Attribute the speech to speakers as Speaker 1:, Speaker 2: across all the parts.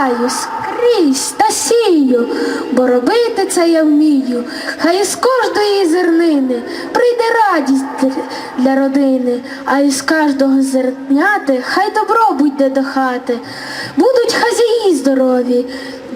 Speaker 1: посіваю скрізь та сію, бо робити це я вмію. Хай із кожної зернини прийде радість для родини, а із кожного зерняти хай добро буде до хати. Будуть хазяї здорові,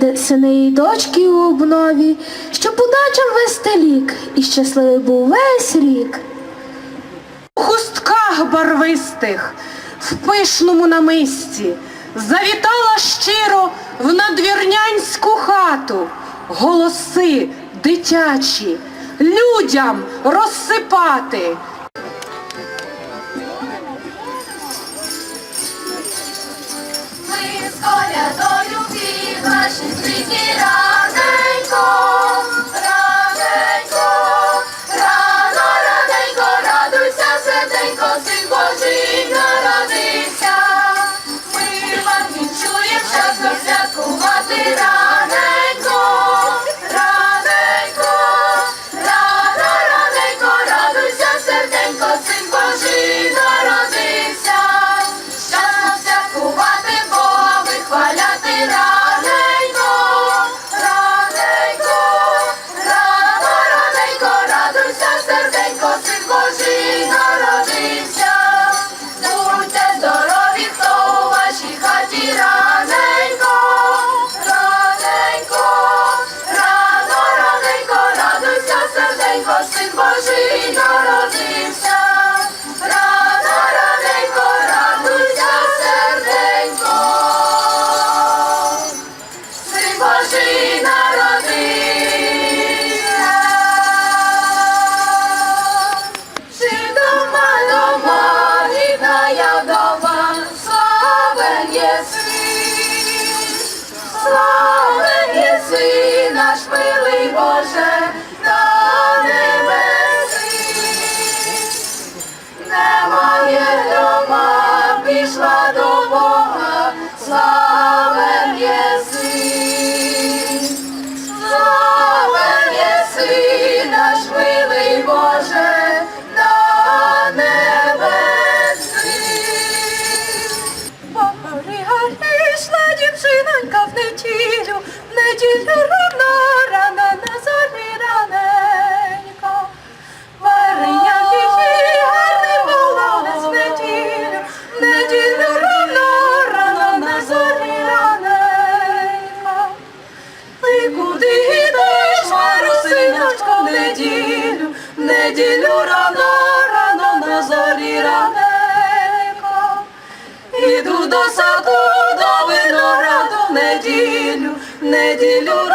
Speaker 1: де сини і дочки у обнові, щоб удачам вести лік, і щасливий був весь рік.
Speaker 2: У хустках барвистих, в пишному намисті, завітала щиро в надвірнянську хату, голоси дитячі, людям розсипати.
Speaker 3: Ми з колядою під наші світі неділю рано, рано на зорі раненько. Іду до саду, до винограду неділю, неділю рано,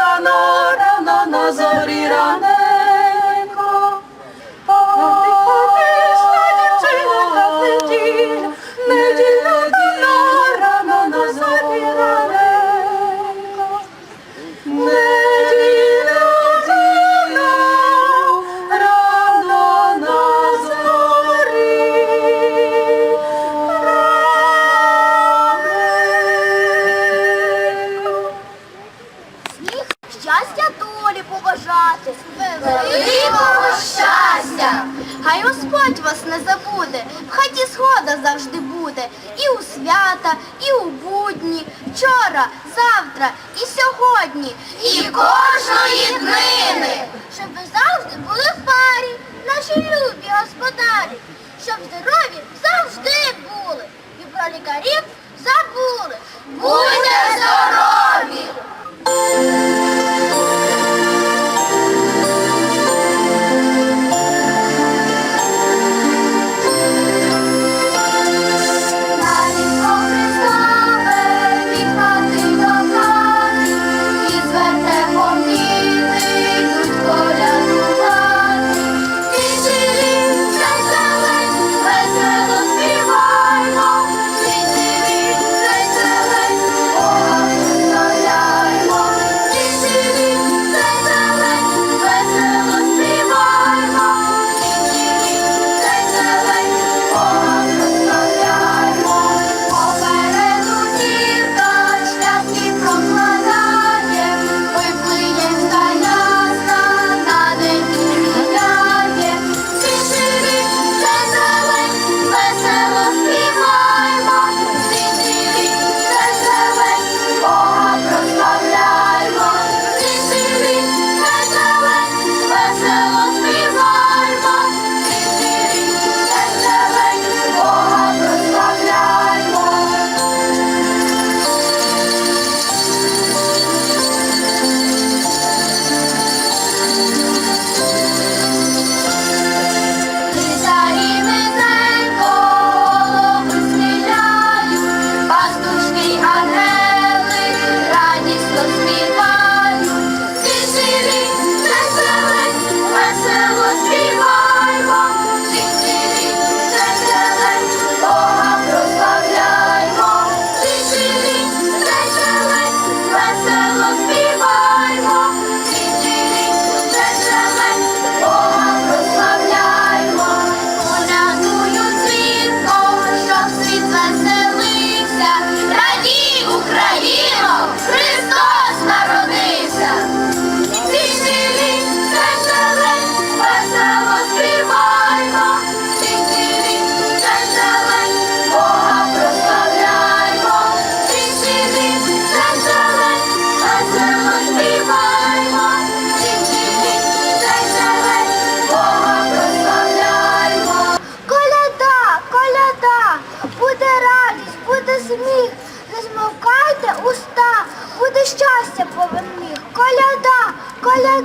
Speaker 4: сьогодні.
Speaker 3: І кожної днини!
Speaker 4: Щоб ви завжди були в парі, наші любі господарі, щоб здорові завжди були. І про лікарів забули.
Speaker 3: Будьте здорові!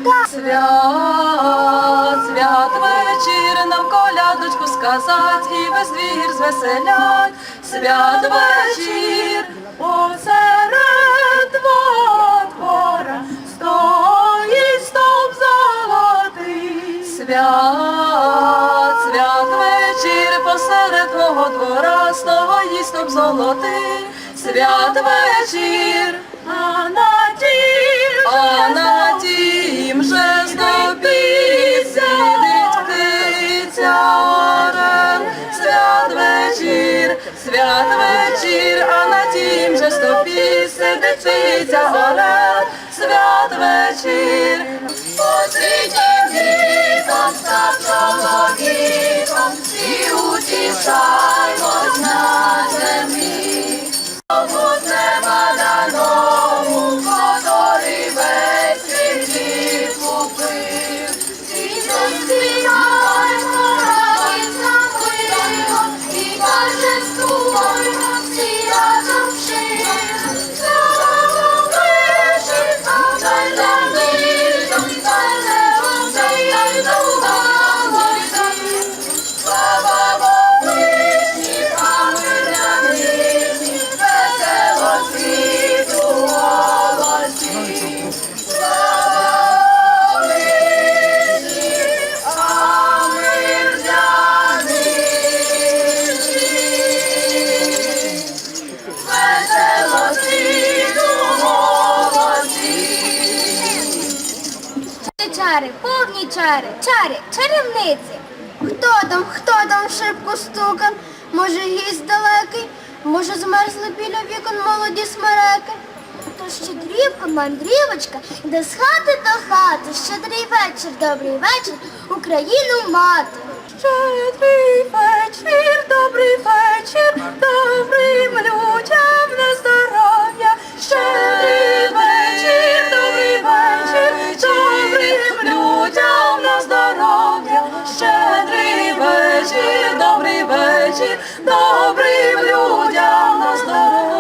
Speaker 5: Коляда.
Speaker 3: Свят, свят вечір нам колядочку сказать і весь двір звеселять. Свят вечір посеред двора двора стоїть стовп золотий. Свят, свят вечір посеред твого двора стоїть стовп золотий. Свят вечір, а на тім, а на тім же стопі сидить. Свят вечір, свят вечір, а на тім же стопі сидить птиця. Свят вечір.
Speaker 4: Посвітім віком, став чоловіком, і землі. Тому з неба
Speaker 5: То щедрівка, мандрівочка, йде з хати до хати. Щедрий вечір, добрий вечір, Україну мати.
Speaker 3: Щедрий вечір, добрий вечір, добрим людям на здоров'я. Щедрий вечір, добрий вечір, добрим людям на здоров'я. Щедрий вечір, добрий вечір, добрим людям на здоров'я.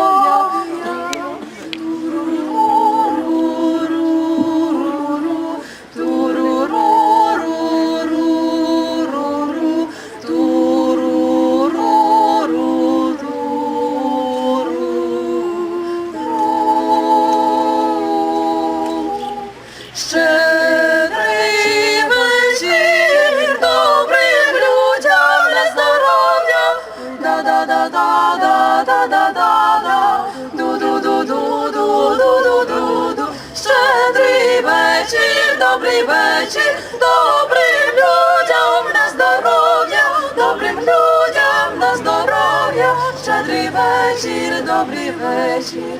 Speaker 3: Вечір, добрим людям на здоров'я, добрим людям на здоров'я. Щедрий вечір, добрий вечір.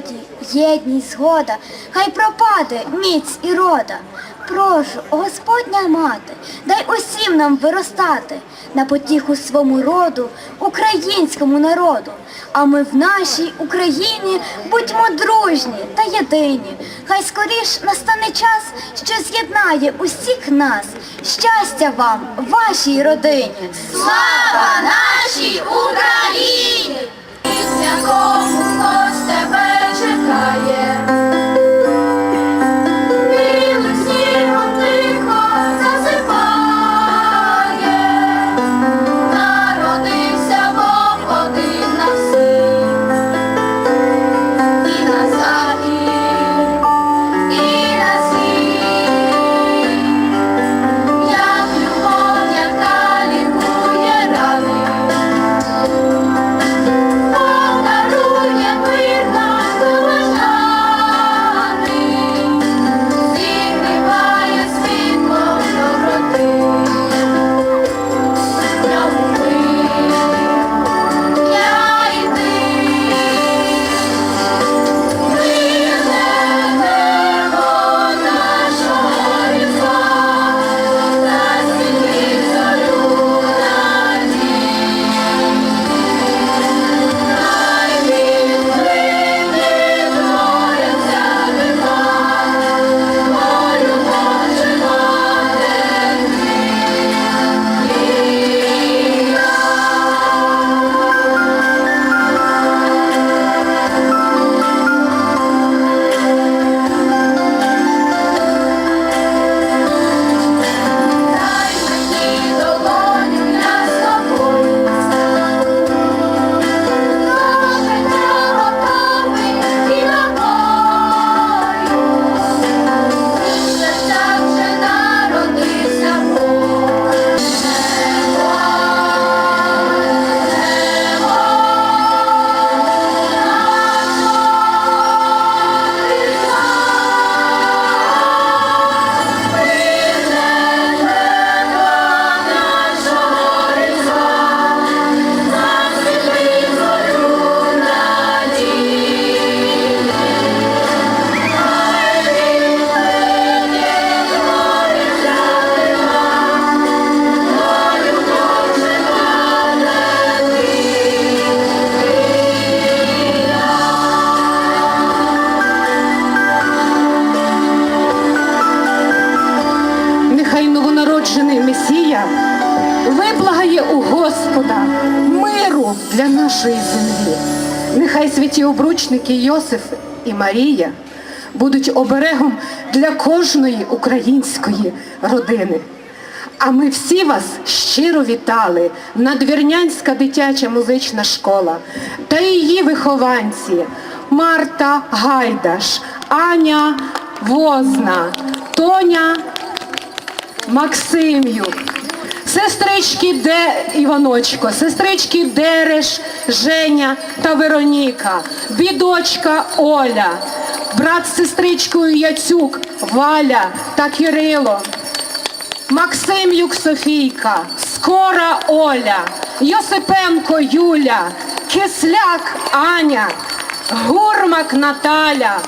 Speaker 5: Народі єдність згода, хай пропаде міць і рода. Прошу, Господня мати, дай усім нам виростати на потіху свому роду, українському народу. А ми в нашій Україні будьмо дружні та єдині. Хай скоріш настане час, що з'єднає усіх нас. Щастя вам, вашій родині!
Speaker 4: Слава нашій Україні! Якому хтось чекає.
Speaker 2: Нашої землі. Нехай святі обручники Йосиф і Марія будуть оберегом для кожної української родини. А ми всі вас щиро вітали. Надвірнянська дитяча музична школа та її вихованці Марта Гайдаш, Аня Возна, Тоня Максим'юк, сестрички Де Іваночко, сестрички Дереш, Женя та Вероніка, бідочка Оля, брат з сестричкою Яцюк, Валя та Кирило. Максим'юк Софійка, Скора Оля, Йосипенко Юля, Кисляк Аня, Гурмак Наталя,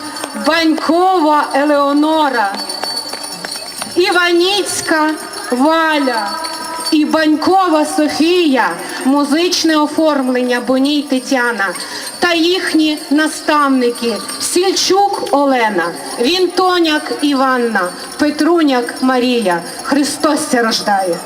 Speaker 2: Банькова Елеонора, Іваніцька Валя і Банькова Софія, музичне оформлення Боній Тетяна та їхні наставники Сільчук Олена, Вінтоняк Іванна, Петруняк Марія. Христос ся рождає.